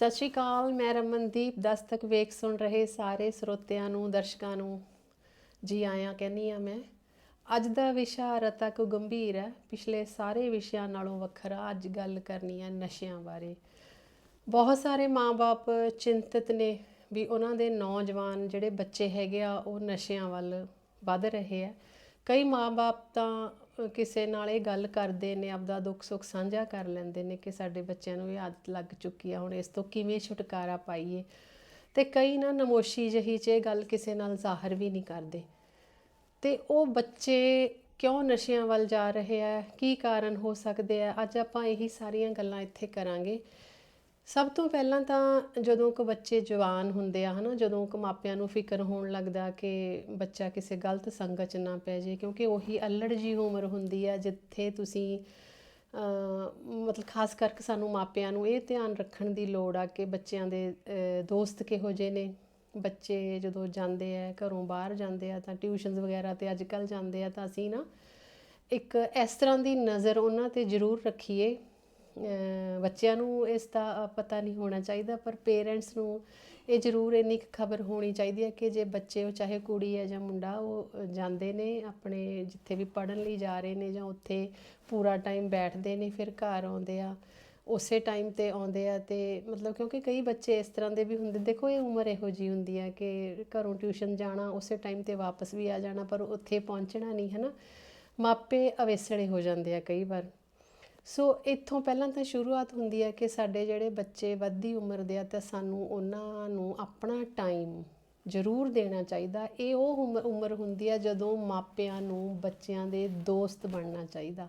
ਸਤਿ ਸ਼੍ਰੀ ਅਕਾਲ, ਮੈਂ ਰਮਨਦੀਪ, ਦਸਤਕ ਵੇਖ ਸੁਣ ਰਹੇ ਸਾਰੇ ਸਰੋਤਿਆਂ ਨੂੰ, ਦਰਸ਼ਕਾਂ ਨੂੰ। ਜੀ ਆਇਆਂ, ਕਹਿੰਦੀ ਆ ਮੈਂ, ਅੱਜ ਦਾ ਵਿਸ਼ਾ ਰਤਕ ਗੰਭੀਰ ਹੈ। ਪਿਛਲੇ ਸਾਰੇ ਵਿਸ਼ਿਆਂ ਨਾਲੋਂ ਵੱਖਰਾ ਅੱਜ ਗੱਲ ਕਰਨੀ ਹੈ ਨਸ਼ਿਆਂ ਬਾਰੇ। ਬਹੁਤ ਸਾਰੇ ਮਾਪੇ ਚਿੰਤਤ ਨੇ ਵੀ ਉਹਨਾਂ ਦੇ ਨੌਜਵਾਨ ਜਿਹੜੇ ਬੱਚੇ ਹੈਗੇ ਆ, ਉਹ ਨਸ਼ਿਆਂ ਵੱਲ ਵੱਧ ਰਹੇ ਆ ਕਈ ਮਾਪੇ ਤਾਂ ਕਿਸੇ ਨਾਲ ਇਹ ਗੱਲ ਕਰਦੇ ਨੇ, ਆਪਦਾ ਦੁੱਖ ਸੁੱਖ ਸਾਂਝਾ ਕਰ ਲੈਂਦੇ ਨੇ ਕਿ ਸਾਡੇ ਬੱਚਿਆਂ ਨੂੰ ਇਹ ਆਦਤ ਲੱਗ ਚੁੱਕੀ ਆ, ਹੁਣ ਇਸ ਤੋਂ ਕਿਵੇਂ ਛੁਟਕਾਰਾ ਪਾਈਏ। ਤੇ ਕਈ ਨਾ ਨਮੋਸ਼ੀ ਜਹੀ 'ਚ ਇਹ ਗੱਲ ਕਿਸੇ ਨਾਲ ਜ਼ਾਹਰ ਵੀ ਨਹੀਂ ਕਰਦੇ। ਤੇ ਉਹ ਬੱਚੇ ਕਿਉਂ ਨਸ਼ਿਆਂ ਵੱਲ ਜਾ ਰਹੇ ਆ? ਕੀ ਕਾਰਨ ਹੋ ਸਕਦੇ ਆ? ਅੱਜ ਆਪਾਂ ਇਹੀ ਸਾਰੀਆਂ ਗੱਲਾਂ ਇੱਥੇ ਕਰਾਂਗੇ। ਸਭ ਤੋਂ ਪਹਿਲਾਂ ਤਾਂ ਜਦੋਂ ਕੋ ਬੱਚੇ ਜਵਾਨ ਹੁੰਦੇ ਆ, ਹਨਾ, ਜਦੋਂ ਕੋ ਮਾਪਿਆਂ ਨੂੰ ਫਿਕਰ ਹੋਣ ਲੱਗਦਾ ਕਿ ਬੱਚਾ ਕਿਸੇ ਗਲਤ ਸੰਗਤ 'ਚ ਨਾ ਪੈ ਜੇ ਕਿਉਂਕਿ ਉਹੀ ਅਲੜ ਜੀ ਉਮਰ ਹੁੰਦੀ ਆ ਜਿੱਥੇ ਤੁਸੀਂ ਮਤਲਬ ਖਾਸ ਕਰਕੇ ਸਾਨੂੰ ਮਾਪਿਆਂ ਨੂੰ ਇਹ ਧਿਆਨ ਰੱਖਣ ਦੀ ਲੋੜ ਆ ਕਿ ਬੱਚਿਆਂ ਦੇ ਦੋਸਤ ਕਿਹੋ ਜਿਹੇ ਨੇ। ਬੱਚੇ ਜਦੋਂ ਜਾਂਦੇ ਆ, ਘਰੋਂ ਬਾਹਰ ਜਾਂਦੇ ਆ ਤਾਂ ਟਿਊਸ਼ਨਸ ਵਗੈਰਾ ਤੇ ਅੱਜ ਕੱਲ ਜਾਂਦੇ ਆ ਤਾਂ ਅਸੀਂ ਨਾ ਇੱਕ ਇਸ ਤਰ੍ਹਾਂ ਦੀ ਨਜ਼ਰ ਉਹਨਾਂ ਤੇ ਜ਼ਰੂਰ ਰੱਖੀਏ ਬੱਚਿਆਂ ਨੂੰ ਇਸ ਦਾ ਪਤਾ ਨਹੀਂ ਹੋਣਾ ਚਾਹੀਦਾ, ਪਰ ਪੇਰੈਂਟਸ ਨੂੰ ਇਹ ਜ਼ਰੂਰ ਇੰਨੀ ਕੁ ਖਬਰ ਹੋਣੀ ਚਾਹੀਦੀ ਹੈ ਕਿ ਜੇ ਬੱਚੇ, ਉਹ ਚਾਹੇ ਕੁੜੀ ਹੈ ਜਾਂ ਮੁੰਡਾ, ਉਹ ਜਾਂਦੇ ਨੇ ਆਪਣੇ ਜਿੱਥੇ ਵੀ ਪੜਨ ਲਈ ਜਾ ਰਹੇ ਨੇ ਜਾਂ ਉੱਥੇ ਪੂਰਾ ਟਾਈਮ ਬੈਠਦੇ ਨੇ, ਫਿਰ ਘਰ ਆਉਂਦੇ ਆ, ਉਸੇ ਟਾਈਮ ਤੇ ਆਉਂਦੇ ਆ ਤੇ ਮਤਲਬ ਕਿਉਂਕਿ ਕਈ ਬੱਚੇ ਇਸ ਤਰ੍ਹਾਂ ਦੇ ਵੀ ਹੁੰਦੇ, ਦੇਖੋ ਇਹ ਉਮਰ ਇਹੋ ਜੀ ਹੁੰਦੀ ਹੈ ਕਿ ਘਰੋਂ ਟਿਊਸ਼ਨ ਜਾਣਾ, ਉਸੇ ਟਾਈਮ ਤੇ ਵਾਪਸ ਵੀ ਆ ਜਾਣਾ, ਪਰ ਉੱਥੇ ਪਹੁੰਚਣਾ ਨਹੀਂ ਹੈ ਨਾ ਮਾਪੇ ਅਵੇਸੜੇ ਹੋ ਜਾਂਦੇ ਆ ਕਈ ਵਾਰ। ਸੋ ਇੱਥੋਂ ਪਹਿਲਾਂ ਤਾਂ ਸ਼ੁਰੂਆਤ ਹੁੰਦੀ ਹੈ ਕਿ ਸਾਡੇ ਜਿਹੜੇ ਬੱਚੇ ਵੱਧਦੀ ਉਮਰ ਦੇ ਆ ਤਾਂ ਸਾਨੂੰ ਉਹਨਾਂ ਨੂੰ ਆਪਣਾ ਟਾਈਮ ਜ਼ਰੂਰ ਦੇਣਾ ਚਾਹੀਦਾ। ਇਹ ਉਹ ਉਮਰ ਉਮਰ ਹੁੰਦੀ ਹੈ ਜਦੋਂ ਮਾਪਿਆਂ ਨੂੰ ਬੱਚਿਆਂ ਦੇ ਦੋਸਤ ਬਣਨਾ ਚਾਹੀਦਾ।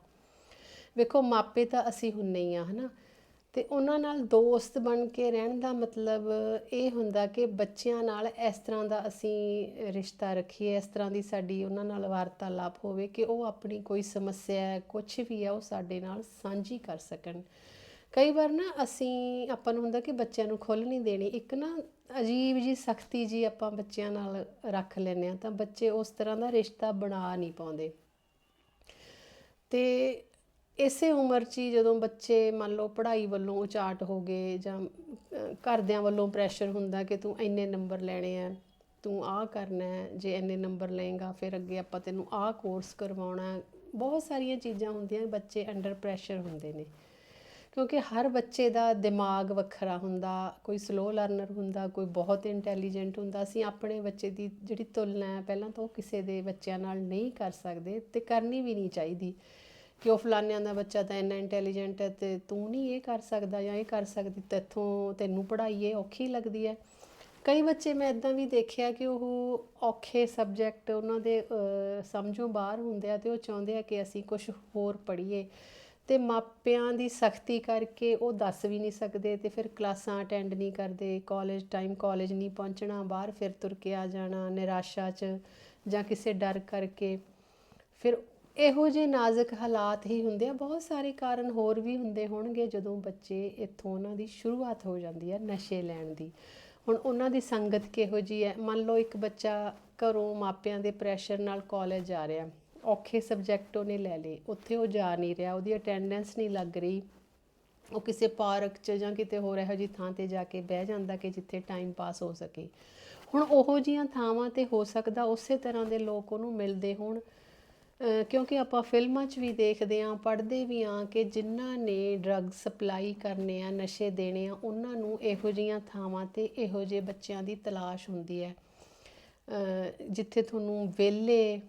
ਵੇਖੋ, ਮਾਪੇ ਤਾਂ ਅਸੀਂ ਹੁੰਨੇ ਹੀ ਆ, ਹਨਾ? ਤੇ ਉਹਨਾਂ ਨਾਲ ਦੋਸਤ ਬਣ ਕੇ ਰਹਿਣ ਦਾ ਮਤਲਬ ਇਹ ਹੁੰਦਾ ਕਿ ਬੱਚਿਆਂ ਨਾਲ ਇਸ ਤਰ੍ਹਾਂ ਦਾ ਅਸੀਂ ਰਿਸ਼ਤਾ ਰੱਖੀਏ, ਇਸ ਤਰ੍ਹਾਂ ਦੀ ਸਾਡੀ ਉਹਨਾਂ ਨਾਲ ਵਾਰਤਾਲਾਪ ਹੋਵੇ ਕਿ ਉਹ ਆਪਣੀ ਕੋਈ ਸਮੱਸਿਆ ਹੈ ਕੁਝ ਵੀ ਹੈ, ਉਹ ਸਾਡੇ ਨਾਲ ਸਾਂਝੀ ਕਰ ਸਕਣ। ਕਈ ਵਾਰ ਨਾ ਅਸੀਂ, ਆਪਾਂ ਨੂੰ ਹੁੰਦਾ ਕਿ ਬੱਚਿਆਂ ਨੂੰ ਖੁੱਲ੍ਹ ਨਹੀਂ ਦੇਣੀ, ਇੱਕ ਨਾ ਅਜੀਬ ਜੀ ਸਖਤੀ ਜੀ ਆਪਾਂ ਬੱਚਿਆਂ ਨਾਲ ਰੱਖ ਲੈਂਦੇ ਆ ਤਾਂ ਬੱਚੇ ਉਸ ਤਰ੍ਹਾਂ ਦਾ ਰਿਸ਼ਤਾ ਬਣਾ ਨਹੀਂ ਪਾਉਂਦੇ। ਤੇ ਇਸੇ ਉਮਰ 'ਚ ਹੀ ਜਦੋਂ ਬੱਚੇ ਮੰਨ ਲਓ ਪੜ੍ਹਾਈ ਵੱਲੋਂ ਉਚਾਟ ਹੋ ਗਏ ਜਾਂ ਘਰਦਿਆਂ ਵੱਲੋਂ ਪ੍ਰੈਸ਼ਰ ਹੁੰਦਾ ਕਿ ਤੂੰ ਇੰਨੇ ਨੰਬਰ ਲੈਣੇ ਆ, ਤੂੰ ਆਹ ਕਰਨਾ ਜੇ ਇੰਨੇ ਨੰਬਰ ਲਏਗਾ ਫਿਰ ਅੱਗੇ ਆਪਾਂ ਤੈਨੂੰ ਆਹ ਕੋਰਸ ਕਰਵਾਉਣਾ ਬਹੁਤ ਸਾਰੀਆਂ ਚੀਜ਼ਾਂ ਹੁੰਦੀਆਂ ਬੱਚੇ ਅੰਡਰ ਪ੍ਰੈਸ਼ਰ ਹੁੰਦੇ ਨੇ। ਕਿਉਂਕਿ ਹਰ ਬੱਚੇ ਦਾ ਦਿਮਾਗ ਵੱਖਰਾ ਹੁੰਦਾ, ਕੋਈ ਸਲੋ ਲਰਨਰ ਹੁੰਦਾ, ਕੋਈ ਬਹੁਤ ਇੰਟੈਲੀਜੈਂਟ ਹੁੰਦਾ। ਅਸੀਂ ਆਪਣੇ ਬੱਚੇ ਦੀ ਜਿਹੜੀ ਤੁਲਨਾ ਹੈ, ਪਹਿਲਾਂ ਤਾਂ ਉਹ ਕਿਸੇ ਦੇ ਬੱਚਿਆਂ ਨਾਲ ਨਹੀਂ ਕਰ ਸਕਦੇ ਤੇ ਕਰਨੀ ਵੀ ਨਹੀਂ ਚਾਹੀਦੀ। ਕਿ ਉਹ ਫਲਾਨਿਆਂ ਦਾ ਬੱਚਾ ਤਾਂ ਇੰਨਾ ਇੰਟੈਲੀਜੈਂਟ ਹੈ ਤੇ ਤੂੰ ਨਹੀਂ ਇਹ ਕਰ ਸਕਦਾ ਜਾਂ ਇਹ ਕਰ ਸਕਦੀ ਤੇਥੋਂ ਤੈਨੂੰ ਪੜ੍ਹਾਈ ਇਹ ਔਖੀ ਲੱਗਦੀ ਹੈ। ਕਈ ਬੱਚੇ ਮੈਂ ਇਦਾਂ ਵੀ ਦੇਖਿਆ ਕਿ ਉਹ ਔਖੇ ਸਬਜੈਕਟ ਉਹਨਾਂ ਦੇ ਅਹ, ਸਮਝੋਂ ਬਾਹਰ ਹੁੰਦੇ ਆ ਤੇ ਉਹ ਚਾਹੁੰਦੇ ਆ ਕਿ ਅਸੀਂ ਕੁਝ ਹੋਰ ਪੜ੍ਹੀਏ ਤੇ ਮਾਪਿਆਂ ਦੀ ਸਖਤੀ ਕਰਕੇ ਉਹ ਦੱਸ ਵੀ ਨਹੀਂ ਸਕਦੇ ਤੇ ਫਿਰ ਕਲਾਸਾਂ ਅਟੈਂਡ ਨਹੀਂ ਕਰਦੇ ਕਾਲਜ ਟਾਈਮ ਕਾਲਜ ਨਹੀਂ ਪਹੁੰਚਣਾ ਬਾਹਰ ਫਿਰ ਤੁਰ ਕੇ ਆ ਜਾਣਾ ਨਿਰਾਸ਼ਾ 'ਚ ਜਾਂ ਕਿਸੇ ਡਰ ਕਰਕੇ। ਫਿਰ ਇਹੋ ਜਿਹੇ ਨਾਜ਼ੁਕ ਹਾਲਾਤ ਹੀ ਹੁੰਦੇ ਆ। ਬਹੁਤ ਸਾਰੇ ਕਾਰਨ ਹੋਰ ਵੀ ਹੁੰਦੇ ਹੋਣਗੇ ਜਦੋਂ ਬੱਚੇ ਇੱਥੋਂ ਉਹਨਾਂ ਦੀ ਸ਼ੁਰੂਆਤ ਹੋ ਜਾਂਦੀ ਹੈ ਨਸ਼ੇ ਲੈਣ ਦੀ। ਹੁਣ ਉਹਨਾਂ ਦੀ ਸੰਗਤ ਕਿਹੋ ਜੀ ਹੈ? ਮੰਨ ਲਓ ਇੱਕ ਬੱਚਾ ਘਰੋਂ ਮਾਪਿਆਂ ਦੇ ਪ੍ਰੈਸ਼ਰ ਨਾਲ ਕਾਲਜ ਜਾ ਰਿਹਾ। ਔਖੇ ਸਬਜੈਕਟ ਉਹਨੇ ਲੈ ਲਏ। ਉੱਥੇ ਉਹ ਜਾ ਨਹੀਂ ਰਿਹਾ। ਉਹਦੀ ਅਟੈਂਡੈਂਸ ਨਹੀਂ ਲੱਗ ਰਹੀ। ਉਹ ਕਿਸੇ ਪਾਰਕ 'ਚ ਜਾਂ ਕਿਤੇ ਹੋਰ ਇਹੋ ਜਿਹੀ ਥਾਂ ਤੇ ਜਾ ਕੇ ਬਹਿ ਜਾਂਦਾ ਕਿ ਜਿੱਥੇ ਟਾਈਮ ਪਾਸ ਹੋ ਸਕੇ। ਹੁਣ ਉਹੋ ਜੀਆਂ ਥਾਵਾਂ ਤੇ ਹੋ ਸਕਦਾ ਉਸੇ ਤਰ੍ਹਾਂ ਦੇ ਲੋਕ ਉਹਨੂੰ ਮਿਲਦੇ ਹੋਣ। ਕਿਉਂਕਿ ਆਪਾਂ ਫਿਲਮਾਂ 'ਚ ਵੀ ਦੇਖਦੇ ਆਂ ਪੜ੍ਹਦੇ ਵੀ ਆਂ ਕਿ ਜਿਨ੍ਹਾਂ ਨੇ ਡਰੱਗ ਸਪਲਾਈ ਕਰਨੇ ਆ, ਨਸ਼ੇ ਦੇਣੇ ਆ, ਉਹਨਾਂ ਨੂੰ ਇਹੋ ਜੀਆਂ ਥਾਵਾਂ ਤੇ ਇਹੋ ਜਿਹੇ ਬੱਚਿਆਂ ਦੀ ਤਲਾਸ਼ ਹੁੰਦੀ ਹੈ। ਜਿੱਥੇ ਤੁਹਾਨੂੰ ਵਿਹਲੇ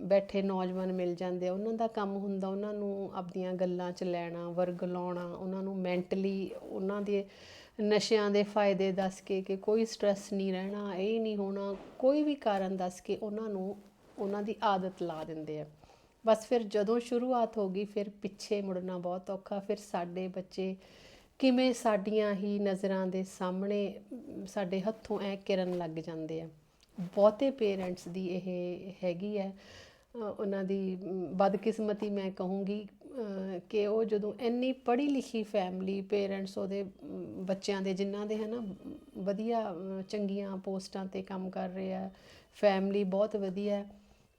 ਬੈਠੇ ਨੌਜਵਾਨ ਮਿਲ ਜਾਂਦੇ ਆ, ਉਹਨਾਂ ਦਾ ਕੰਮ ਹੁੰਦਾ ਉਹਨਾਂ ਨੂੰ ਆਪਦੀਆਂ ਗੱਲਾਂ 'ਚ ਲੈਣਾ, ਵਰਗ ਲਾਉਣਾ, ਉਹਨਾਂ ਨੂੰ ਮੈਂਟਲੀ ਉਹਨਾਂ ਦੇ ਨਸ਼ਿਆਂ ਦੇ ਫਾਇਦੇ ਦੱਸ ਕੇ ਕਿ ਕੋਈ ਸਟ੍ਰੈਸ ਨਹੀਂ ਰਹਿਣਾ, ਇਹ ਨਹੀਂ ਹੋਣਾ, ਕੋਈ ਵੀ ਕਾਰਨ ਦੱਸ ਕੇ ਉਹਨਾਂ ਨੂੰ ਉਹਨਾਂ ਦੀ ਆਦਤ ਲਾ ਦਿੰਦੇ ਆ। ਬਸ ਫਿਰ ਜਦੋਂ ਸ਼ੁਰੂਆਤ ਹੋ ਗਈ, ਫਿਰ ਪਿੱਛੇ ਮੁੜਨਾ ਬਹੁਤ ਔਖਾ। ਫਿਰ ਸਾਡੇ ਬੱਚੇ ਕਿਵੇਂ ਸਾਡੀਆਂ ਹੀ ਨਜ਼ਰਾਂ ਦੇ ਸਾਹਮਣੇ ਸਾਡੇ ਹੱਥੋਂ ਐ ਕਿਰਨ ਲੱਗ ਜਾਂਦੇ ਆ। ਬਹੁਤੇ ਪੇਰੈਂਟਸ ਦੀ ਇਹ ਹੈਗੀ ਹੈ। ਉਹਨਾਂ ਦੀ ਬਦਕਿਸਮਤੀ ਮੈਂ ਕਹੂੰਗੀ ਕਿ ਉਹ ਜਦੋਂ ਇੰਨੀ ਪੜ੍ਹੀ ਲਿਖੀ ਫੈਮਿਲੀ, ਪੇਰੈਂਟਸ ਉਹਦੇ ਬੱਚਿਆਂ ਦੇ ਜਿਨ੍ਹਾਂ ਦੇ ਹਨਾ ਵਧੀਆ ਚੰਗੀਆਂ ਪੋਸਟਾਂ ਤੇ ਕੰਮ ਕਰ ਰਹੇ ਆ ਫੈਮਿਲੀ ਬਹੁਤ ਵਧੀਆ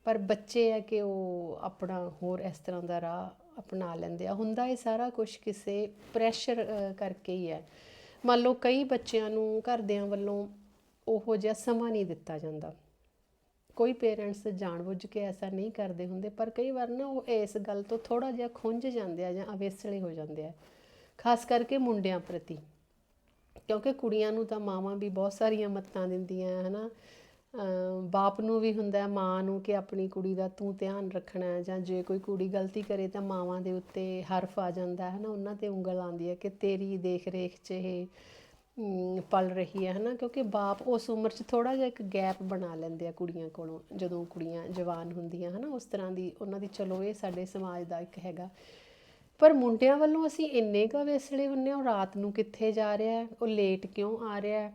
ਪਰ ਬੱਚੇ ਹੈ ਕਿ ਉਹ ਆਪਣਾ ਹੋਰ ਇਸ ਤਰ੍ਹਾਂ ਦਾ ਰਾਹ ਅਪਣਾ ਲੈਂਦੇ ਆ। ਹੁੰਦਾ ਇਹ ਸਾਰਾ ਕੁਝ ਕਿਸੇ ਪ੍ਰੈਸ਼ਰ ਕਰਕੇ ਹੀ ਹੈ। ਮੰਨ ਲਓ ਕਈ ਬੱਚਿਆਂ ਨੂੰ ਘਰਦਿਆਂ ਵੱਲੋਂ ਉਹੋ ਜਿਹਾ ਸਮਾਂ ਨਹੀਂ ਦਿੱਤਾ ਜਾਂਦਾ। ਕੋਈ ਪੇਰੈਂਟਸ ਜਾਣਬੁੱਝ ਕੇ ਐਸਾ ਨਹੀਂ ਕਰਦੇ ਹੁੰਦੇ, ਪਰ ਕਈ ਵਾਰ ਨਾ ਉਹ ਇਸ ਗੱਲ ਤੋਂ ਥੋੜਾ ਜਿਹਾ ਖੁੰਝ ਜਾਂਦੇ ਆ ਜਾਂ ਅਵੇਸਲੇ ਹੋ ਜਾਂਦੇ ਆ। ਖਾਸ ਕਰਕੇ ਮੁੰਡਿਆਂ ਪ੍ਰਤੀ। ਕਿਉਂਕਿ ਕੁੜੀਆਂ ਨੂੰ ਤਾਂ ਮਾਵਾਂ ਵੀ ਬਹੁਤ ਸਾਰੀਆਂ ਮੱਤਾਂ ਦਿੰਦੀਆਂ, ਹਨਾ। ਅਮ ਬਾਪ ਨੂੰ ਵੀ ਹੁੰਦਾ ਹੈ, ਮਾਂ ਨੂੰ ਕਿ ਆਪਣੀ ਕੁੜੀ ਦਾ ਤੂੰ ਧਿਆਨ ਰੱਖਣਾ ਹੈ ਜਾਂ ਜੇ ਕੋਈ ਕੁੜੀ ਗਲਤੀ ਕਰੇ ਤਾਂ ਮਾਵਾਂ ਦੇ ਉੱਤੇ ਹਰਫ ਆ ਜਾਂਦਾ ਹੈ ਨਾ, ਉਹਨਾਂ ਤੇ ਉਂਗਲ ਆਉਂਦੀ ਹੈ ਕਿ ਤੇਰੀ ਦੇਖ ਰੇਖ 'ਚ ਇਹ ਪਲ ਰਹੀ ਹੈ ਹਨਾ, ਕਿਉਂਕਿ ਬਾਪ ਉਸ ਉਮਰ 'ਚ ਥੋੜਾ ਜਿਹਾ ਇੱਕ ਗੈਪ ਬਣਾ ਲੈਂਦੇ ਆ ਕੁੜੀਆਂ ਕੋਲੋਂ, ਜਦੋਂ ਕੁੜੀਆਂ ਜਵਾਨ ਹੁੰਦੀਆਂ ਹਨਾ, ਉਸ ਤਰ੍ਹਾਂ ਦੀ ਉਹਨਾਂ ਦੀ ਚਲੋ ਇਹ ਸਾਡੇ ਸਮਾਜ ਦਾ ਇੱਕ ਹੈਗਾ। ਪਰ ਮੁੰਡਿਆਂ ਵੱਲੋਂ ਅਸੀਂ ਇੰਨੇ ਕੁ ਵੇਸਲੇ ਹੁੰਨੇ ਆ, ਉਹ ਰਾਤ ਨੂੰ ਕਿੱਥੇ ਜਾ ਰਿਹਾ ਉਹ ਲੇਟ ਕਿਉਂ ਆ ਰਿਹਾ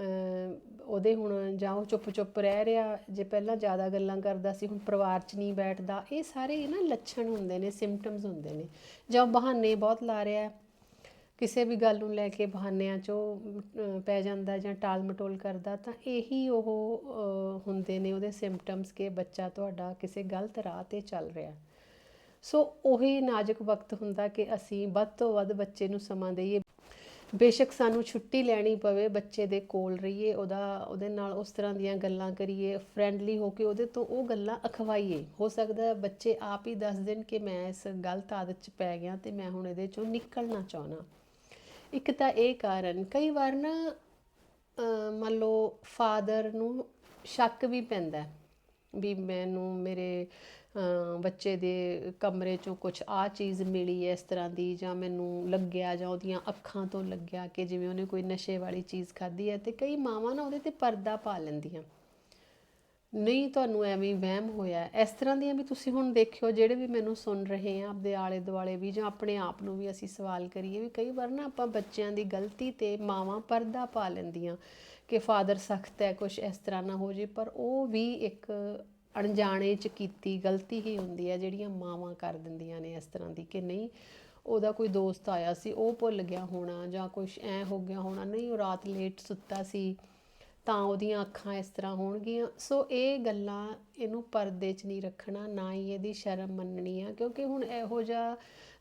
ਉਹਦੇ ਹੁਣ ਜਾਂ ਉਹ ਚੁੱਪ ਚੁੱਪ ਰਹਿ ਰਿਹਾ, ਜੇ ਪਹਿਲਾਂ ਜ਼ਿਆਦਾ ਗੱਲਾਂ ਕਰਦਾ ਸੀ, ਹੁਣ ਪਰਿਵਾਰ 'ਚ ਨਹੀਂ ਬੈਠਦਾ, ਇਹ ਸਾਰੇ ਨਾ ਲੱਛਣ ਹੁੰਦੇ ਨੇ ਸਿੰਪਟਮਸ ਹੁੰਦੇ ਨੇ। ਜਾਂ ਬਹਾਨੇ ਬਹੁਤ ਲਾ ਰਿਹਾ ਕਿਸੇ ਵੀ ਗੱਲ ਨੂੰ ਲੈ ਕੇ ਬਹਾਨਿਆਂ 'ਚ ਪੈ ਜਾਂਦਾ ਜਾਂ ਟਾਲ ਮਟੋਲ ਕਰਦਾ, ਤਾਂ ਇਹੀ ਉਹ ਹੁੰਦੇ ਨੇ ਉਹਦੇ ਸਿੰਪਟਮਸ ਕਿ ਬੱਚਾ ਤੁਹਾਡਾ ਕਿਸੇ ਗਲਤ ਰਾਹ ਤੇ ਚੱਲ ਰਿਹਾ। ਸੋ ਉਹੀ ਨਾਜ਼ੁਕ ਵਕਤ ਹੁੰਦਾ ਕਿ ਅਸੀਂ ਵੱਧ ਤੋਂ ਵੱਧ ਬੱਚੇ ਨੂੰ ਸਮਾਂ ਦੇਈਏ। ਬੇਸ਼ੱਕ ਸਾਨੂੰ ਛੁੱਟੀ ਲੈਣੀ ਪਵੇ, ਬੱਚੇ ਦੇ ਕੋਲ ਰਹੀਏ, ਉਹਦਾ, ਉਹਦੇ ਨਾਲ ਉਸ ਤਰ੍ਹਾਂ ਦੀਆਂ ਗੱਲਾਂ ਕਰੀਏ ਫਰੈਂਡਲੀ ਹੋ ਕੇ ਉਹਦੇ ਤੋਂ ਉਹ ਗੱਲਾਂ ਅਖਵਾਈਏ। ਹੋ ਸਕਦਾ ਬੱਚੇ ਆਪ ਹੀ ਦੱਸ ਦੇਣ ਕਿ ਮੈਂ ਇਸ ਗਲਤ ਆਦਤ 'ਚ ਪੈ ਗਿਆ ਤੇ ਮੈਂ ਹੁਣ ਇਹਦੇ 'ਚੋਂ ਨਿਕਲਣਾ ਚਾਹਣਾ ਇੱਕ ਤਾਂ ਇਹ ਕਾਰਨ, ਕਈ ਵਾਰ ਨਾ ਮੰਨ ਲਓ ਫਾਦਰ ਨੂੰ ਸ਼ੱਕ ਵੀ ਪੈਂਦਾ ਵੀ ਮੈਨੂੰ ਮੇਰੇ ਬੱਚੇ ਦੇ ਕਮਰੇ ਚੋਂ ਕੁਝ ਆ ਚੀਜ਼ ਮਿਲੀ ਹੈ ਇਸ ਤਰ੍ਹਾਂ ਦੀ ਜਾਂ ਮੈਨੂੰ ਲੱਗਿਆ ਜਾਂ ਉਹਦੀਆਂ ਅੱਖਾਂ ਤੋਂ ਲੱਗਿਆ ਕਿ ਜਿਵੇਂ ਉਹਨੇ ਕੋਈ ਨਸ਼ੇ ਵਾਲੀ ਚੀਜ਼ ਖਾਧੀ ਹੈ ਤੇ ਕਈ ਮਾਵਾਂ ਨਾ ਉਹਦੇ ਤੇ ਪਰਦਾ ਪਾ ਲੈਂਦੀਆਂ। ਨਹੀਂ, ਤੁਹਾਨੂੰ ਐਵੇਂ ਵਹਿਮ ਹੋਇਆ। ਇਸ ਤਰ੍ਹਾਂ ਦੀਆਂ ਵੀ ਤੁਸੀਂ ਹੁਣ ਦੇਖਿਓ, ਜਿਹੜੇ ਵੀ ਮੈਨੂੰ ਸੁਣ ਰਹੇ ਆ, ਆਪਦੇ ਆਲੇ ਦੁਆਲੇ ਵੀ ਜਾਂ ਆਪਣੇ ਆਪ ਨੂੰ ਵੀ ਅਸੀਂ ਸਵਾਲ ਕਰੀਏ ਵੀ ਕਈ ਵਾਰ ਨਾ ਆਪਾਂ ਬੱਚਿਆਂ ਦੀ ਗਲਤੀ ਤੇ ਮਾਵਾਂ ਪਰਦਾ ਪਾ ਲੈਂਦੀਆਂ ਕਿ ਫਾਦਰ ਸਖਤ ਹੈ ਕੁਝ ਇਸ ਤਰ੍ਹਾਂ ਨਾ ਹੋ ਜੇ, ਪਰ ਉਹ ਵੀ ਇੱਕ ਅਣਜਾਣੇ ਚ ਕੀਤੀ ਗਲਤੀ ਹੀ ਹੁੰਦੀ ਹੈ, ਜਿਹੜੀਆਂ ਮਾਵਾਂ ਕਰ ਦਿੰਦੀਆਂ ਨੇ ਇਸ ਤਰ੍ਹਾਂ ਦੀ ਕਿ ਨਹੀਂ, ਉਹਦਾ ਕੋਈ ਦੋਸਤ ਆਇਆ ਸੀ, ਉਹ ਭੁੱਲ ਗਿਆ ਹੋਣਾ ਜਾਂ ਕੁਝ ਐ ਹੋ ਗਿਆ ਹੋਣਾ, ਨਹੀਂ ਉਹ ਰਾਤ ਲੇਟ ਸੁੱਤਾ ਸੀ, ਤਾਂ ਉਹਦੀਆਂ ਅੱਖਾਂ ਇਸ ਤਰ੍ਹਾਂ ਹੋਣਗੀਆਂ। ਸੋ ਇਹ ਗੱਲਾਂ ਇਹਨੂੰ ਪਰਦੇ 'ਚ ਨਹੀਂ ਰੱਖਣਾ, ਨਾ ਹੀ ਇਹਦੀ ਸ਼ਰਮ ਮੰਨਣੀ ਆ, ਕਿਉਂਕਿ ਹੁਣ ਇਹੋ ਜਿਹਾ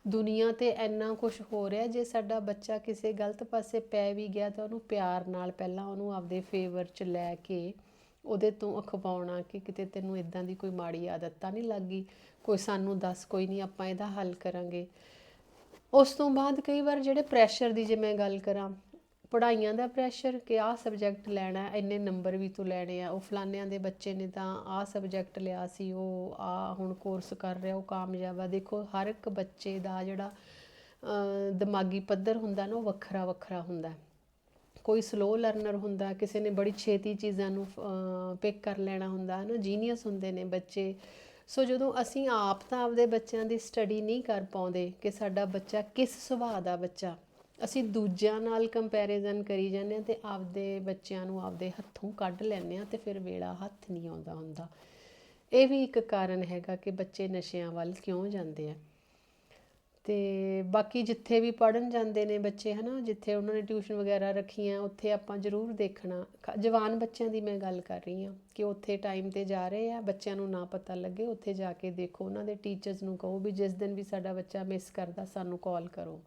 ਦੁਨੀਆ ਤੇ ਇੰਨਾ ਕੁਝ ਹੋ ਰਿਹਾ, ਜੇ ਸਾਡਾ ਬੱਚਾ ਕਿਸੇ ਗਲਤ ਪਾਸੇ ਪੈ ਵੀ ਗਿਆ ਤਾਂ ਉਹਨੂੰ ਪਿਆਰ ਨਾਲ ਪਹਿਲਾਂ ਉਹਨੂੰ ਆਪਦੇ ਫੇਵਰ 'ਚ ਲੈ ਕੇ ਉਹਦੇ ਤੋਂ ਅਖਵਾਉਣਾ ਕਿ ਕਿਤੇ ਤੈਨੂੰ ਇਦਾਂ ਦੀ ਕੋਈ ਮਾੜੀ ਆਦਤ ਤਾਂ ਨਹੀਂ ਲੱਗੀ ਕੋਈ ਸਾਨੂੰ ਦੱਸ, ਕੋਈ ਨਹੀਂ, ਆਪਾਂ ਇਹਦਾ ਹੱਲ ਕਰਾਂਗੇ। ਉਸ ਤੋਂ ਬਾਅਦ ਕਈ ਵਾਰ ਜਿਹੜੇ ਪ੍ਰੈਸ਼ਰ ਦੀ ਜੇ ਮੈਂ ਗੱਲ ਕਰਾਂ, ਪੜ੍ਹਾਈਆਂ ਦਾ ਪ੍ਰੈਸ਼ਰ ਕਿ ਆਹ ਸਬਜੈਕਟ ਲੈਣਾ, ਇੰਨੇ ਨੰਬਰ ਵੀ ਤੂੰ ਲੈਣੇ ਆ, ਉਹ ਫਲਾਨਿਆਂ ਦੇ ਬੱਚੇ ਨੇ ਤਾਂ ਆਹ ਸਬਜੈਕਟ ਲਿਆ ਸੀ, ਉਹ ਆ ਹੁਣ ਕੋਰਸ ਕਰ ਰਿਹਾ, ਉਹ ਕਾਮਯਾਬ ਆ। ਦੇਖੋ, ਹਰ ਇੱਕ ਬੱਚੇ ਦਾ ਜਿਹੜਾ ਦਿਮਾਗੀ ਪੱਧਰ ਹੁੰਦਾ ਨਾ, ਉਹ ਵੱਖਰਾ ਵੱਖਰਾ ਹੁੰਦਾ। ਕੋਈ ਸਲੋ ਲਰਨਰ ਹੁੰਦਾ, ਕਿਸੇ ਨੇ ਬੜੀ ਛੇਤੀ ਚੀਜ਼ਾਂ ਨੂੰ ਪਿਕ ਕਰ ਲੈਣਾ ਹੁੰਦਾ ਹੈ ਨਾ ਜੀਨੀਅਸ ਹੁੰਦੇ ਨੇ ਬੱਚੇ। ਸੋ ਜਦੋਂ ਅਸੀਂ ਆਪ ਤਾਂ ਆਪਦੇ ਬੱਚਿਆਂ ਦੀ ਸਟੱਡੀ ਨਹੀਂ ਕਰ ਪਾਉਂਦੇ ਕਿ ਸਾਡਾ ਬੱਚਾ ਕਿਸ ਸੁਭਾਅ ਦਾ ਬੱਚਾ, ਅਸੀਂ ਦੂਜਿਆਂ ਨਾਲ ਕੰਪੈਰੀਜ਼ਨ ਕਰੀ ਜਾਂਦੇ ਹਾਂ ਤੇ ਆਪਦੇ ਬੱਚਿਆਂ ਨੂੰ ਆਪਦੇ ਹੱਥੋਂ ਕੱਢ ਲੈਂਦੇ ਹਾਂ ਤੇ ਫਿਰ ਵੇਲਾ ਹੱਥ ਨਹੀਂ ਆਉਂਦਾ ਹੁੰਦਾ। ਇਹ ਵੀ ਇੱਕ ਕਾਰਨ ਹੈਗਾ ਕਿ ਬੱਚੇ ਨਸ਼ਿਆਂ ਵੱਲ ਕਿਉਂ ਜਾਂਦੇ ਆ। ਤੇ ਬਾਕੀ ਜਿੱਥੇ ਵੀ ਪੜਨ ਜਾਂਦੇ ਨੇ ਬੱਚੇ, ਹਨਾ, ਜਿੱਥੇ ਉਹਨਾਂ ਨੇ ਟਿਊਸ਼ਨ ਵਗੈਰਾ ਰੱਖੀਆਂ, ਉੱਥੇ ਆਪਾਂ ਜ਼ਰੂਰ ਦੇਖਣਾ। ਜਵਾਨ ਬੱਚਿਆਂ ਦੀ ਮੈਂ ਗੱਲ ਕਰ ਰਹੀ ਹਾਂ ਕਿ ਉੱਥੇ ਟਾਈਮ ਤੇ ਜਾ ਰਹੇ ਆ, ਬੱਚਿਆਂ ਨੂੰ ਨਾ ਪਤਾ ਲੱਗੇ, ਉੱਥੇ ਜਾ ਕੇ ਦੇਖੋ, ਉਹਨਾਂ ਦੇ ਟੀਚਰਸ ਨੂੰ ਕਹੋ ਵੀ ਜਿਸ ਦਿਨ ਵੀ ਸਾਡਾ ਬੱਚਾ ਮਿਸ ਕਰਦਾ, ਸਾਨੂੰ ਕਾਲ ਕਰੋ।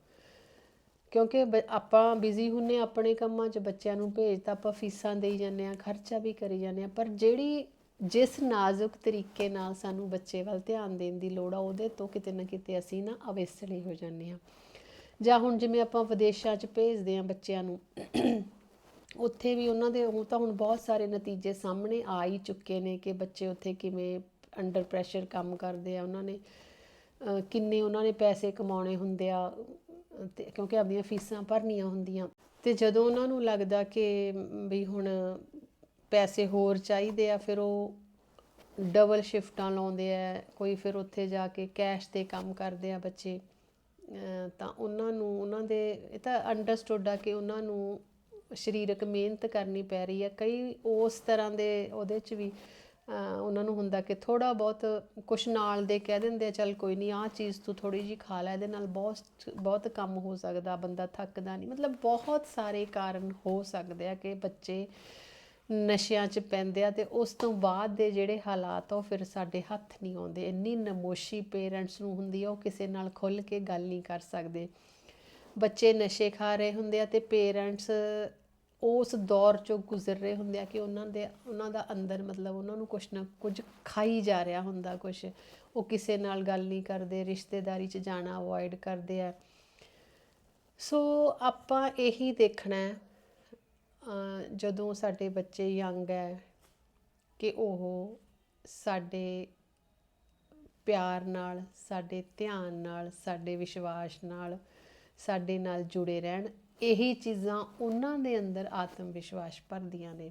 ਕਿਉਂਕਿ ਬ- ਆਪਾਂ ਬਿਜ਼ੀ ਹੁੰਨੇ ਆਪਣੇ ਕੰਮਾਂ 'ਚ, ਬੱਚਿਆਂ ਨੂੰ ਭੇਜ ਤਾਂ ਆਪਾਂ ਫੀਸਾਂ ਦੇਈ ਜਾਂਦੇ ਆ ਖਰਚਾ ਵੀ ਕਰੀ ਜਾਂਦੇ ਆ ਪਰ ਜਿਹੜੀ ਜਿਸ ਨਾਜ਼ੁਕ ਤਰੀਕੇ ਨਾਲ ਸਾਨੂੰ ਬੱਚੇ ਵੱਲ ਧਿਆਨ ਦੇਣ ਦੀ ਲੋੜ ਆ, ਉਹਦੇ ਤੋਂ ਕਿਤੇ ਨਾ ਕਿਤੇ ਅਸੀਂ ਨਾ ਅਵੇਸਲੇ ਹੋ ਜਾਂਦੇ ਆ ਜਾਂ ਹੁਣ ਜਿਵੇਂ ਆਪਾਂ ਵਿਦੇਸ਼ਾਂ 'ਚ ਭੇਜਦੇ ਆ ਬੱਚਿਆਂ ਨੂੰ, ਉੱਥੇ ਵੀ ਉਹਨਾਂ ਦੇ ਉਹ ਤਾਂ ਹੁਣ ਬਹੁਤ ਸਾਰੇ ਨਤੀਜੇ ਸਾਹਮਣੇ ਆ ਹੀ ਚੁੱਕੇ ਨੇ ਕਿ ਬੱਚੇ ਉੱਥੇ ਕਿਵੇਂ ਅੰਡਰ ਪ੍ਰੈਸ਼ਰ ਕੰਮ ਕਰਦੇ ਆ, ਉਹਨਾਂ ਨੇ ਕਿੰਨੇ ਉਹਨਾਂ ਨੇ ਪੈਸੇ ਕਮਾਉਣੇ ਹੁੰਦੇ ਆ ਅਹ ਤੇ ਕਿਉਂਕਿ ਆਪਣੀਆਂ ਫੀਸਾਂ ਭਰਨੀਆਂ ਹੁੰਦੀਆਂ। ਤੇ ਜਦੋਂ ਉਹਨਾਂ ਨੂੰ ਲੱਗਦਾ ਕਿ ਵੀ ਹੁਣ ਪੈਸੇ ਹੋਰ ਚਾਹੀਦੇ ਆ, ਫਿਰ ਉਹ ਡਬਲ ਸ਼ਿਫਟਾਂ ਲਾਉਂਦੇ ਆ, ਕੋਈ ਫਿਰ ਉੱਥੇ ਜਾ ਕੇ ਕੈਸ਼ ਤੇ ਕੰਮ ਕਰਦੇ ਆ ਬੱਚੇ। ਤਾਂ ਉਹਨਾਂ ਨੂੰ, ਉਹਨਾਂ ਦੇ, ਇਹ ਤਾਂ ਅੰਡਰਸਟੂਡ ਆ ਕਿ ਉਹਨਾਂ ਨੂੰ ਸਰੀਰਕ ਮਿਹਨਤ ਕਰਨੀ ਪੈ ਰਹੀ ਹੈ ਕਈ ਉਸ ਤਰ੍ਹਾਂ ਦੇ ਉਹਦੇ ਚ ਵੀ ਉਹਨਾਂ ਨੂੰ ਹੁੰਦਾ ਕਿ ਥੋੜਾ ਬਹੁਤ ਕੁਛ ਨਾਲ ਦੇ ਕਹਿ ਦਿੰਦੇ ਆ, ਚੱਲ ਕੋਈ ਨਹੀਂ ਆਹ ਚੀਜ਼ ਤੂੰ ਥੋੜੀ ਜੀ ਖਾ ਲੈ, ਇਹਦੇ ਨਾਲ ਬਹੁਤ ਬਹੁਤ ਕੰਮ ਹੋ ਸਕਦਾ, ਬੰਦਾ ਥੱਕਦਾ ਨਹੀਂ ਮਤਲਬ ਬਹੁਤ ਸਾਰੇ ਕਾਰਨ ਹੋ ਸਕਦੇ ਆ ਕਿ ਬੱਚੇ ਨਸ਼ਿਆਂ 'ਚ ਪੈਂਦੇ ਆ ਤੇ ਉਸ ਤੋਂ ਬਾਅਦ ਦੇ ਜਿਹੜੇ ਹਾਲਾਤ ਆ ਉਹ ਫਿਰ ਸਾਡੇ ਹੱਥ ਨਹੀਂ ਆਉਂਦੇ। ਇੰਨੀ ਨਮੋਸ਼ੀ ਪੇਰੈਂਟਸ ਨੂੰ ਹੁੰਦੀ ਆ, ਉਹ ਕਿਸੇ ਨਾਲ ਖੁੱਲ ਕੇ ਗੱਲ ਨਹੀਂ ਕਰ ਸਕਦੇ। ਬੱਚੇ ਨਸ਼ੇ ਖਾ ਰਹੇ ਹੁੰਦੇ ਆ ਤੇ ਪੇਰੈਂਟਸ ਉਸ ਦੌਰ ਚੋਂ ਗੁਜ਼ਰ ਰਹੇ ਹੁੰਦੇ ਆ ਕਿ ਉਹਨਾਂ ਦੇ, ਉਹਨਾਂ ਦਾ ਅੰਦਰ ਮਤਲਬ ਉਹਨਾਂ ਨੂੰ ਕੁਛ ਨਾ ਕੁਝ ਖਾਈ ਜਾ ਰਿਹਾ ਹੁੰਦਾ ਕੁਛ। ਉਹ ਕਿਸੇ ਨਾਲ ਗੱਲ ਨਹੀਂ ਕਰਦੇ, ਰਿਸ਼ਤੇਦਾਰੀ 'ਚ ਜਾਣਾ ਅਵੋਇਡ ਕਰਦੇ ਆ। ਸੋ ਆਪਾਂ ਇਹੀ ਦੇਖਣਾ ਹੈ ਜਦੋਂ ਸਾਡੇ ਬੱਚੇ ਯੰਗ ਹੈ ਕਿ ਉਹ ਸਾਡੇ ਪਿਆਰ ਨਾਲ, ਸਾਡੇ ਧਿਆਨ ਨਾਲ, ਸਾਡੇ ਵਿਸ਼ਵਾਸ ਨਾਲ, ਸਾਡੇ ਨਾਲ ਜੁੜੇ ਰਹਿਣ, ਇਹੀ ਚੀਜ਼ਾਂ ਉਹਨਾਂ ਦੇ ਅੰਦਰ ਆਤਮ ਵਿਸ਼ਵਾਸ ਭਰਦੀਆਂ ਨੇ।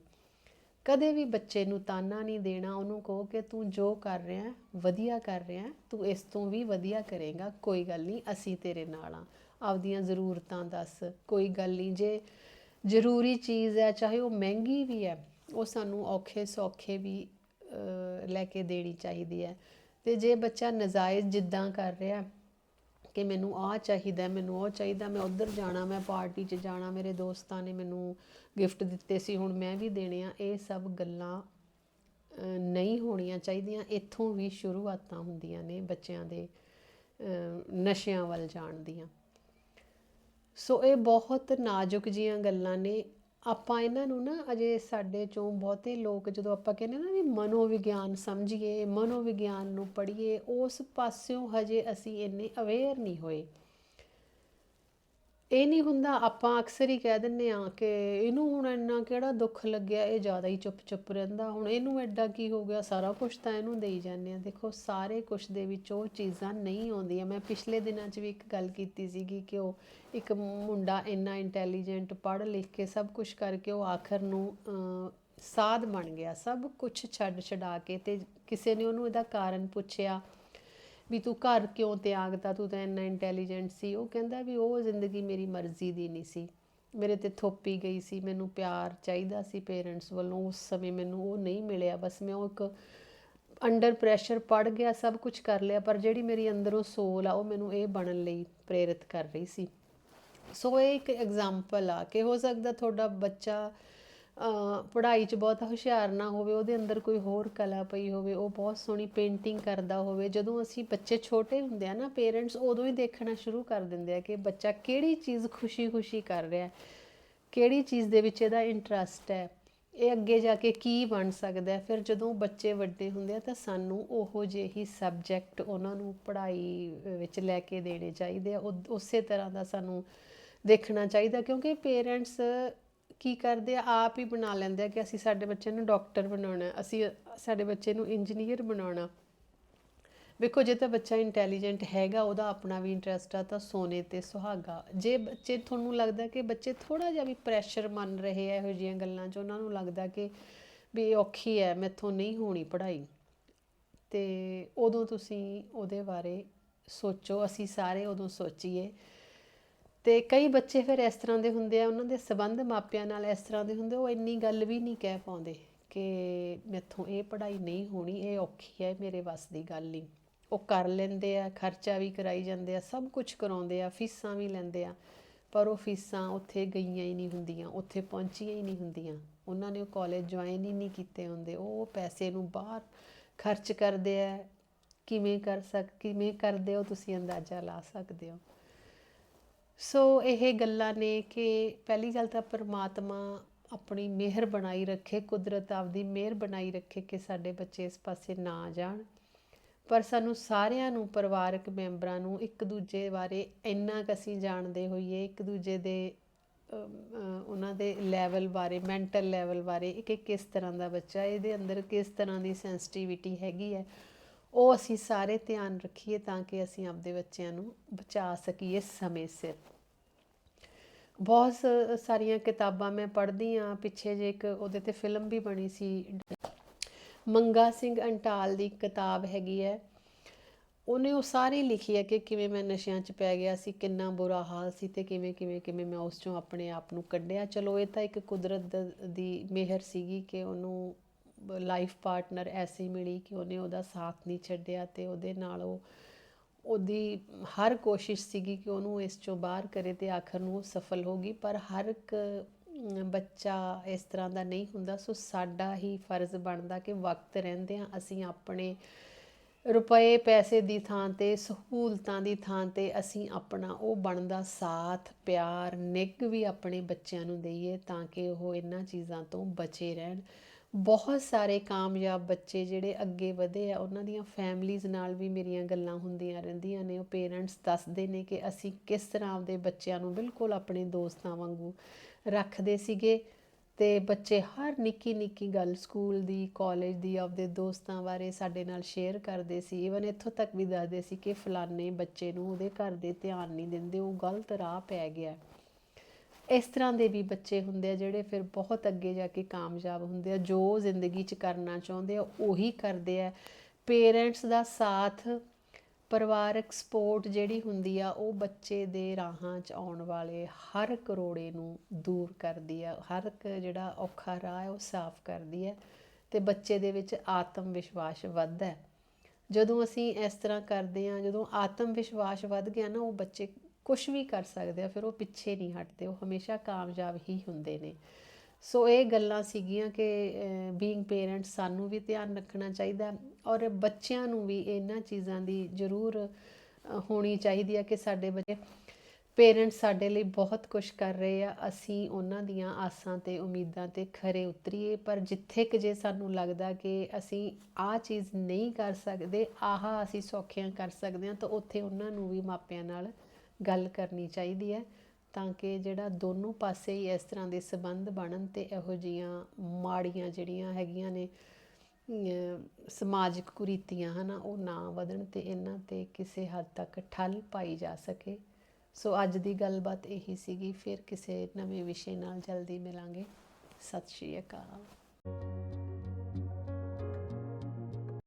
ਕਦੇ ਵੀ ਬੱਚੇ ਨੂੰ ਤਾਨਾ ਨਹੀਂ ਦੇਣਾ, ਉਹਨੂੰ ਕਹੋ ਕਿ ਤੂੰ ਜੋ ਕਰ ਰਿਹਾ ਵਧੀਆ ਕਰ ਰਿਹਾ ਤੂੰ ਇਸ ਤੋਂ ਵੀ ਵਧੀਆ ਕਰੇਗਾ, ਕੋਈ ਗੱਲ ਨਹੀਂ, ਅਸੀਂ ਤੇਰੇ ਨਾਲ ਆ ਆਪਦੀਆਂ ਜ਼ਰੂਰਤਾਂ ਦੱਸ, ਕੋਈ ਗੱਲ ਨਹੀਂ, ਜੇ ਜ਼ਰੂਰੀ ਚੀਜ਼ ਹੈ, ਚਾਹੇ ਉਹ ਮਹਿੰਗੀ ਵੀ ਹੈ, ਉਹ ਸਾਨੂੰ ਔਖੇ ਸੌਖੇ ਵੀ ਲੈ ਕੇ ਦੇਣੀ ਚਾਹੀਦੀ ਹੈ। ਤੇ ਜੇ ਬੱਚਾ ਨਜਾਇਜ਼ ਜਿੱਦਾਂ ਕਰ ਰਿਹਾ ਕਿ ਮੈਨੂੰ ਆਹ ਚਾਹੀਦਾ, ਮੈਨੂੰ ਉਹ ਚਾਹੀਦਾ, ਮੈਂ ਉੱਧਰ ਜਾਣਾ, ਮੈਂ ਪਾਰਟੀ 'ਚ ਜਾਣਾ, ਮੇਰੇ ਦੋਸਤਾਂ ਨੇ ਮੈਨੂੰ ਗਿਫਟ ਦਿੱਤੇ ਸੀ, ਹੁਣ ਮੈਂ ਵੀ ਦੇਣੇ ਆ, ਇਹ ਸਭ ਗੱਲਾਂ ਨਹੀਂ ਹੋਣੀਆਂ ਚਾਹੀਦੀਆਂ। ਇੱਥੋਂ ਵੀ ਸ਼ੁਰੂਆਤਾਂ ਹੁੰਦੀਆਂ ਨੇ ਬੱਚਿਆਂ ਦੇ ਨਸ਼ਿਆਂ ਵੱਲ ਜਾਣ ਦੀਆਂ। ਸੋ ਇਹ ਬਹੁਤ ਨਾਜ਼ੁਕ ਜੀਆਂ ਗੱਲਾਂ ਨੇ। ਆਪਾਂ ਇਹਨਾਂ ਨੂੰ ਨਾ ਅਜੇ ਸਾਡੇ ਚੋਂ ਬਹੁਤੇ ਲੋਕ ਜਦੋਂ ਆਪਾਂ ਕਹਿੰਦੇ ਨਾ ਵੀ ਮਨੋਵਿਗਿਆਨ ਸਮਝੀਏ, ਮਨੋਵਿਗਿਆਨ ਨੂੰ ਪੜ੍ਹੀਏ, ਉਸ ਪਾਸਿਓਂ ਹਜੇ ਅਸੀਂ ਇੰਨੇ ਅਵੇਅਰ ਨਹੀਂ ਹੋਏ। ਇਹ ਨਹੀਂ ਹੁੰਦਾ, ਆਪਾਂ ਅਕਸਰ ਹੀ ਕਹਿ ਦਿੰਨੇ ਆ ਕਿ ਇਹਨੂੰ ਹੁਣ ਇੰਨਾ ਕਿਹੜਾ ਦੁੱਖ ਲੱਗਿਆ, ਇਹ ਜ਼ਿਆਦਾ ਹੀ ਚੁੱਪ-ਚੁੱਪ ਰਹਿੰਦਾ। ਹੁਣ ਇਹਨੂੰ ਐਡਾ ਕੀ ਹੋ ਗਿਆ? ਸਾਰਾ ਕੁਝ ਤਾਂ ਇਹਨੂੰ ਦੇਈ ਜਾਂਦੇ ਆ ਦੇਖੋ, ਸਾਰੇ ਕੁਝ ਦੇ ਵਿੱਚ ਉਹ ਚੀਜ਼ਾਂ ਨਹੀਂ ਆਉਂਦੀਆਂ। ਮੈਂ ਪਿਛਲੇ ਦਿਨਾਂ 'ਚ ਵੀ ਇੱਕ ਗੱਲ ਕੀਤੀ ਸੀਗੀ ਕਿ ਉਹ ਇੱਕ ਮੁੰਡਾ ਇੰਨਾ ਇੰਟੈਲੀਜੈਂਟ ਪੜ੍ਹ ਲਿਖ ਕੇ ਸਭ ਕੁਝ ਕਰਕੇ ਉਹ ਆਖਰ ਨੂੰ ਸਾਧ ਬਣ ਗਿਆ। ਸਭ ਕੁਝ ਛੱਡ ਛਡਾ ਕੇ ਤੇ ਕਿਸੇ ਨੇ ਉਹਨੂੰ ਇਹਦਾ ਕਾਰਨ ਪੁੱਛਿਆ। ਵੀ ਤੂੰ ਘਰ ਕਿਉਂ ਤਿਆਗਤਾ ਤੂੰ? ਤਾਂ ਇੰਨਾ ਇੰਟੈਲੀਜੈਂਟ ਸੀ। ਉਹ ਕਹਿੰਦਾ ਵੀ ਉਹ ਜ਼ਿੰਦਗੀ ਮੇਰੀ ਮਰਜ਼ੀ ਦੀ ਨਹੀਂ ਸੀ। ਮੇਰੇ ਤੇ ਥੋਪੀ ਗਈ ਸੀ। ਮੈਨੂੰ ਪਿਆਰ ਚਾਹੀਦਾ ਸੀ ਪੇਰੈਂਟਸ ਵੱਲੋਂ। ਉਸ ਸਮੇਂ ਮੈਨੂੰ ਉਹ ਨਹੀਂ ਮਿਲਿਆ। ਬਸ ਮੈਂ ਉਹ ਇੱਕ ਅੰਡਰ ਪ੍ਰੈਸ਼ਰ ਪੜ ਗਿਆ, ਸਭ ਕੁਝ ਕਰ ਲਿਆ, ਪਰ ਜਿਹੜੀ ਮੇਰੀ ਅੰਦਰੋਂ ਸੋਲ ਆ, ਉਹ ਮੈਨੂੰ ਇਹ ਬਣਨ ਲਈ ਪ੍ਰੇਰਿਤ ਕਰ ਰਹੀ ਸੀ। ਸੋ ਇਹ ਇੱਕ ਐਗਜ਼ਾਮਪਲ ਆ ਕਿ ਹੋ ਸਕਦਾ ਤੁਹਾਡਾ ਬੱਚਾ ਪੜ੍ਹਾਈ 'ਚ ਬਹੁਤ ਹੁਸ਼ਿਆਰ ਨਾ ਹੋਵੇ, ਉਹਦੇ ਅੰਦਰ ਕੋਈ ਹੋਰ ਕਲਾ ਪਈ ਹੋਵੇ, ਉਹ ਬਹੁਤ ਸੋਹਣੀ ਪੇਂਟਿੰਗ ਕਰਦਾ ਹੋਵੇ। ਜਦੋਂ ਅਸੀਂ ਬੱਚੇ ਛੋਟੇ ਹੁੰਦੇ ਆ ਨਾ ਪੇਰੈਂਟਸ ਉਦੋਂ ਹੀ ਦੇਖਣਾ ਸ਼ੁਰੂ ਕਰ ਦਿੰਦੇ ਆ ਕਿ ਬੱਚਾ ਕਿਹੜੀ ਚੀਜ਼ ਖੁਸ਼ੀ-ਖੁਸ਼ੀ ਕਰ ਰਿਹਾ ਹੈ, ਕਿਹੜੀ ਚੀਜ਼ ਦੇ ਵਿੱਚ ਇਹਦਾ ਇੰਟਰਸਟ ਹੈ, ਇਹ ਅੱਗੇ ਜਾ ਕੇ ਕੀ ਬਣ ਸਕਦਾ ਫਿਰ ਜਦੋਂ ਬੱਚੇ ਵੱਡੇ ਹੁੰਦੇ ਆ, ਤਾਂ ਸਾਨੂੰ ਉਹੋ ਜਿਹੇ ਹੀ ਸਬਜੈਕਟ ਉਹਨਾਂ ਨੂੰ ਪੜ੍ਹਾਈ ਵਿੱਚ ਲੈ ਕੇ ਦੇਣੇ ਚਾਹੀਦੇ ਆ। ਉਹ- ਉਸੇ ਤਰ੍ਹਾਂ ਦਾ ਸਾਨੂੰ ਦੇਖਣਾ ਚਾਹੀਦਾ, ਕਿਉਂਕਿ ਪੇਰੈਂਟਸ ਕੀ ਕਰਦੇ ਆ, ਆਪ ਹੀ ਬਣਾ ਲੈਂਦੇ ਆ ਕਿ ਅਸੀਂ ਸਾਡੇ ਬੱਚੇ ਨੂੰ ਡਾਕਟਰ ਬਣਾਉਣਾ, ਅਸੀਂ ਸਾਡੇ ਬੱਚੇ ਨੂੰ ਇੰਜੀਨੀਅਰ ਬਣਾਉਣਾ। ਵੇਖੋ, ਜੇ ਤਾਂ ਬੱਚਾ ਇੰਟੈਲੀਜੈਂਟ ਹੈਗਾ, ਉਹਦਾ ਆਪਣਾ ਵੀ ਇੰਟਰਸਟ ਆ, ਤਾਂ ਸੋਨੇ ਤੇ ਸੁਹਾਗਾ। ਜੇ ਬੱਚੇ ਤੁਹਾਨੂੰ ਲੱਗਦਾ ਕਿ ਬੱਚੇ ਥੋੜਾ ਜਿਹਾ ਵੀ ਪ੍ਰੈਸ਼ਰ ਮੰਨ ਰਹੇ ਆ, ਇਹੋ ਜਿਹੀਆਂ ਗੱਲਾਂ 'ਚ, ਉਹਨਾਂ ਨੂੰ ਲੱਗਦਾ ਕਿ ਵੀ ਇਹ ਔਖੀ ਹੈ, ਮੈਥੋਂ ਨਹੀਂ ਹੋਣੀ ਪੜ੍ਹਾਈ। ਤੇ ਉਦੋਂ ਤੁਸੀਂ ਉਹਦੇ ਬਾਰੇ ਸੋਚੋ, ਅਸੀਂ ਸਾਰੇ ਉਦੋਂ ਸੋਚੀਏ। ਤੇ ਕਈ ਬੱਚੇ ਫਿਰ ਇਸ ਤਰ੍ਹਾਂ ਦੇ ਹੁੰਦੇ ਆ, ਉਹਨਾਂ ਦੇ ਸਬੰਧ ਮਾਪਿਆਂ ਨਾਲ ਇਸ ਤਰ੍ਹਾਂ ਦੇ ਹੁੰਦੇ ਉਹ ਇੰਨੀ ਗੱਲ ਵੀ ਨਹੀਂ ਕਹਿ ਪਾਉਂਦੇ ਕਿ ਮੈਥੋਂ ਇਹ ਪੜ੍ਹਾਈ ਨਹੀਂ ਹੋਣੀ, ਇਹ ਔਖੀ ਹੈ, ਮੇਰੇ ਵੱਸ ਦੀ ਗੱਲ ਨਹੀਂ। ਉਹ ਕਰ ਲੈਂਦੇ ਆ, ਖਰਚਾ ਵੀ ਕਰਾਈ ਜਾਂਦੇ ਆ, ਸਭ ਕੁਝ ਕਰਾਉਂਦੇ ਆ, ਫੀਸਾਂ ਵੀ ਲੈਂਦੇ ਆ, ਪਰ ਉਹ ਫੀਸਾਂ ਉੱਥੇ ਗਈਆਂ ਹੀ ਨਹੀਂ ਹੁੰਦੀਆਂ, ਉੱਥੇ ਪਹੁੰਚੀਆਂ ਹੀ ਨਹੀਂ ਹੁੰਦੀਆਂ। ਉਹਨਾਂ ਨੇ ਉਹ ਕਾਲਜ ਜੁਆਇਨ ਹੀ ਨਹੀਂ ਕੀਤੇ ਹੁੰਦੇ, ਉਹ ਪੈਸੇ ਨੂੰ ਬਾਹਰ ਖਰਚ ਕਰਦੇ ਆ। ਕਿਵੇਂ ਕਰ ਸਕ, ਕਿਵੇਂ ਕਰਦੇ ਹੋ, ਤੁਸੀਂ ਅੰਦਾਜ਼ਾ ਲਾ ਸਕਦੇ ਹੋ। ਸੋ ਇਹ ਗੱਲਾਂ ਨੇ ਕਿ ਪਹਿਲੀ ਗੱਲ ਤਾਂ ਪਰਮਾਤਮਾ ਆਪਣੀ ਮਿਹਰ ਬਣਾਈ ਰੱਖੇ, ਕੁਦਰਤ ਆਪਦੀ ਮਿਹਰ ਬਣਾਈ ਰੱਖੇ ਕਿ ਸਾਡੇ ਬੱਚੇ ਇਸ ਪਾਸੇ ਨਾ ਜਾਣ। ਪਰ ਸਾਨੂੰ ਸਾਰਿਆਂ ਨੂੰ, ਪਰਿਵਾਰਕ ਮੈਂਬਰਾਂ ਨੂੰ ਇੱਕ ਦੂਜੇ ਬਾਰੇ ਇੰਨਾ ਕੁ ਅਸੀਂ ਜਾਣਦੇ ਹੋਈਏ, ਇੱਕ ਦੂਜੇ ਦੇ ਉਹਨਾਂ ਦੇ ਲੈਵਲ ਬਾਰੇ ਮੈਂਟਲ ਲੈਵਲ ਬਾਰੇ ਕਿ ਕਿਸ ਤਰ੍ਹਾਂ ਦਾ ਬੱਚਾ, ਇਹਦੇ ਅੰਦਰ ਕਿਸ ਤਰ੍ਹਾਂ ਦੀ ਸੈਂਸਿਟੀਵਿਟੀ ਹੈਗੀ ਹੈ। ਉਹ ਅਸੀਂ ਸਾਰੇ ਧਿਆਨ ਰੱਖੀਏ ਤਾਂ ਕਿ ਅਸੀਂ ਆਪਦੇ ਬੱਚਿਆਂ ਨੂੰ ਬਚਾ ਸਕੀਏ ਸਮੇਂ ਸਿਰ। ਬਹੁਤ ਸ- ਸਾਰੀਆਂ ਕਿਤਾਬਾਂ ਮੈਂ ਪੜ੍ਹਦੀ ਆ ਪਿੱਛੇ ਜੇ ਇੱਕ ਉਹਦੇ ਤੇ ਫਿਲਮ ਵੀ ਬਣੀ ਸੀ। ਮੰਗਾ ਸਿੰਘ ਅੰਟਾਲ ਦੀ ਕਿਤਾਬ ਹੈਗੀ ਹੈ। ਉਹਨੇ ਉਹ ਸਾਰੀ ਲਿਖੀ ਹੈ ਕਿ ਕਿਵੇਂ ਮੈਂ ਨਸ਼ਿਆਂ 'ਚ ਪੈ ਗਿਆ ਸੀ, ਕਿੰਨਾ ਬੁਰਾ ਹਾਲ ਸੀ ਤੇ ਕਿਵੇਂ ਕਿਵੇਂ ਕਿਵੇਂ ਮੈਂ ਉਸ 'ਚੋਂ ਆਪਣੇ ਆਪ ਨੂੰ ਕੱਢਿਆ। ਚਲੋ, ਇਹ ਤਾਂ ਇੱਕ ਕੁਦਰਤ ਦੀ ਮਿਹਰ ਸੀਗੀ ਕਿ ਉਹਨੂੰ ਲਾਈਫ ਪਾਰਟਨਰ ਐਸੀ ਮਿਲੀ ਕਿ ਉਹਨੇ ਉਹਦਾ ਸਾਥ ਨਹੀਂ ਛੱਡਿਆ ਤੇ ਉਹਦੇ ਨਾਲ ਉਹ, ਉਹਦੀ ਹਰ ਕੋਸ਼ਿਸ਼ ਸੀਗੀ ਕਿ ਉਹਨੂੰ ਇਸ ਚੋਂ ਬਾਹਰ ਕਰੇ ਤੇ ਆਖਰ ਨੂੰ ਉਹ ਸਫਲ ਹੋ ਗਈ, ਪਰ ਹਰ ਇੱਕ ਬੱਚਾ ਇਸ ਤਰ੍ਹਾਂ ਦਾ ਨਹੀਂ ਹੁੰਦਾ, ਸੋ ਸਾਡਾ ਹੀ ਫਰਜ਼ ਬਣਦਾ ਕਿ ਵਕਤ ਰਹਿੰਦਿਆਂ ਅਸੀਂ ਆਪਣੇ ਰੁਪਏ ਪੈਸੇ ਦੀ ਥਾਂ ਤੇ, ਸਹੂਲਤਾਂ ਦੀ ਥਾਂ ਤੇ ਅਸੀਂ ਆਪਣਾ ਉਹ ਬਣਦਾ ਸਾਥ, ਪਿਆਰ, ਨਿੱਘ ਵੀ ਆਪਣੇ ਬੱਚਿਆਂ ਨੂੰ ਦਈਏ ਤਾਂ ਕਿ ਉਹ ਇਹਨਾਂ ਚੀਜ਼ਾਂ ਤੋਂ ਬਚੇ ਰਹਿਣ। ਬਹੁਤ ਸਾਰੇ ਕਾਮਯਾਬ ਬੱਚੇ ਜਿਹੜੇ ਅੱਗੇ ਵਧੇ ਆ, ਉਹਨਾਂ ਦੀਆਂ ਫੈਮਲੀਜ਼ ਨਾਲ ਵੀ ਮੇਰੀਆਂ ਗੱਲਾਂ ਹੁੰਦੀਆਂ ਰਹਿੰਦੀਆਂ ਨੇ। ਉਹ ਪੇਰੈਂਟਸ ਦੱਸਦੇ ਨੇ ਕਿ ਅਸੀਂ ਕਿਸ ਤਰ੍ਹਾਂ ਆਪਦੇ ਬੱਚਿਆਂ ਨੂੰ ਬਿਲਕੁਲ ਆਪਣੇ ਦੋਸਤਾਂ ਵਾਂਗੂ ਰੱਖਦੇ ਸੀਗੇ ਤੇ ਬੱਚੇ ਹਰ ਨਿੱਕੀ ਨਿੱਕੀ ਗੱਲ ਸਕੂਲ ਦੀ ਕਾਲਜ ਦੀ, ਆਪਦੇ ਦੋਸਤਾਂ ਬਾਰੇ ਸਾਡੇ ਨਾਲ ਸ਼ੇਅਰ ਕਰਦੇ ਸੀ। ਇਵਨ ਇੱਥੋਂ ਤੱਕ ਵੀ ਦੱਸਦੇ ਸੀ ਕਿ ਫਲਾਣੇ ਬੱਚੇ ਨੂੰ ਉਹਦੇ ਘਰ ਦੇ ਧਿਆਨ ਨਹੀਂ ਦਿੰਦੇ, ਉਹ ਗਲਤ ਰਾਹ ਪੈ ਗਿਆ। ਇਸ ਤਰ੍ਹਾਂ ਦੇ ਵੀ ਬੱਚੇ ਹੁੰਦੇ ਆ ਜਿਹੜੇ ਫਿਰ ਬਹੁਤ ਅੱਗੇ ਜਾ ਕੇ ਕਾਮਯਾਬ ਹੁੰਦੇ ਆ, ਜੋ ਜ਼ਿੰਦਗੀ 'ਚ ਕਰਨਾ ਚਾਹੁੰਦੇ ਆ, ਉਹੀ ਕਰਦੇ ਆ। ਪੇਰੈਂਟਸ ਦਾ ਸਾਥ, ਪਰਿਵਾਰਕ ਸਪੋਰਟ ਜਿਹੜੀ ਹੁੰਦੀ ਆ, ਉਹ ਬੱਚੇ ਦੇ ਰਾਹਾਂ 'ਚ ਆਉਣ ਵਾਲੇ ਹਰ ਕਰੋੜੇ ਨੂੰ ਦੂਰ ਕਰਦੀ ਆ, ਹਰ ਇੱਕ ਜਿਹੜਾ ਔਖਾ ਰਾਹ ਹੈ ਉਹ ਸਾਫ਼ ਕਰਦੀ ਹੈ ਤੇ ਬੱਚੇ ਦੇ ਵਿੱਚ ਆਤਮ ਵਿਸ਼ਵਾਸ ਵੱਧਦਾ ਜਦੋਂ ਅਸੀਂ ਇਸ ਤਰ੍ਹਾਂ ਕਰਦੇ ਹਾਂ ਜਦੋਂ ਆਤਮ ਵਿਸ਼ਵਾਸ ਵੱਧ ਗਿਆ ਨਾ, ਉਹ ਬੱਚੇ ਕੁਝ ਵੀ ਕਰ ਸਕਦੇ ਆ, ਫਿਰ ਉਹ ਪਿੱਛੇ ਨਹੀਂ ਹਟਦੇ, ਉਹ ਹਮੇਸ਼ਾ ਕਾਮਯਾਬ ਹੀ ਹੁੰਦੇ ਨੇ। ਸੋ ਇਹ ਗੱਲਾਂ ਸੀਗੀਆਂ ਕਿ ਬੀਇੰਗ ਪੇਰੈਂਟਸ ਸਾਨੂੰ ਵੀ ਧਿਆਨ ਰੱਖਣਾ ਚਾਹੀਦਾ ਔਰ ਬੱਚਿਆਂ ਨੂੰ ਵੀ ਇਹਨਾਂ ਚੀਜ਼ਾਂ ਦੀ ਜ਼ਰੂਰ ਹੋਣੀ ਚਾਹੀਦੀ ਆ ਕਿ ਸਾਡੇ ਬੱਚੇ ਪੇਰੈਂਟਸ ਸਾਡੇ ਲਈ ਬਹੁਤ ਕੁਝ ਕਰ ਰਹੇ ਆ, ਅਸੀਂ ਉਹਨਾਂ ਦੀਆਂ ਆਸਾਂ ਤੇ ਉਮੀਦਾਂ ਤੇ ਖਰੇ ਉਤਰੀਏ, ਪਰ ਜਿੱਥੇ ਕਿ ਜੇ ਸਾਨੂੰ ਲੱਗਦਾ ਕਿ ਅਸੀਂ ਆਹ ਚੀਜ਼ ਨਹੀਂ ਕਰ ਸਕਦੇ, ਆਹ ਅਸੀਂ ਸੌਖਿਆਂ ਕਰ ਸਕਦੇ ਹਾਂ ਤਾਂ ਉੱਥੇ ਉਹਨਾਂ ਨੂੰ ਵੀ ਮਾਪਿਆਂ ਨਾਲ ਗੱਲ ਕਰਨੀ ਚਾਹੀਦੀ ਹੈ ਤਾਂ ਕਿ ਜਿਹੜਾ ਦੋਨੋਂ ਪਾਸੇ ਹੀ ਇਸ ਤਰ੍ਹਾਂ ਦੇ ਸਬੰਧ ਬਣਨ ਤੇ ਇਹੋ ਜੀਆਂ ਮਾੜੀਆਂ ਜਿਹੜੀਆਂ ਹੈਗੀਆਂ ਨੇ ਸਮਾਜਿਕ ਕੁਰੀਤੀਆਂ ਹਨਾ, ਉਹ ਨਾ ਵਧਣ ਤੇ ਇਹਨਾਂ ਤੇ ਕਿਸੇ ਹੱਦ ਤੱਕ ਠੱਲ ਪਾਈ ਜਾ ਸਕੇ। ਸੋ ਅੱਜ ਦੀ ਗੱਲਬਾਤ ਇਹੀ ਸੀਗੀ, ਫਿਰ ਕਿਸੇ ਨਵੇਂ ਵਿਸ਼ੇ ਨਾਲ ਜਲਦੀ ਮਿਲਾਂਗੇ। ਸਤਿ ਸ਼੍ਰੀ ਅਕਾਲ।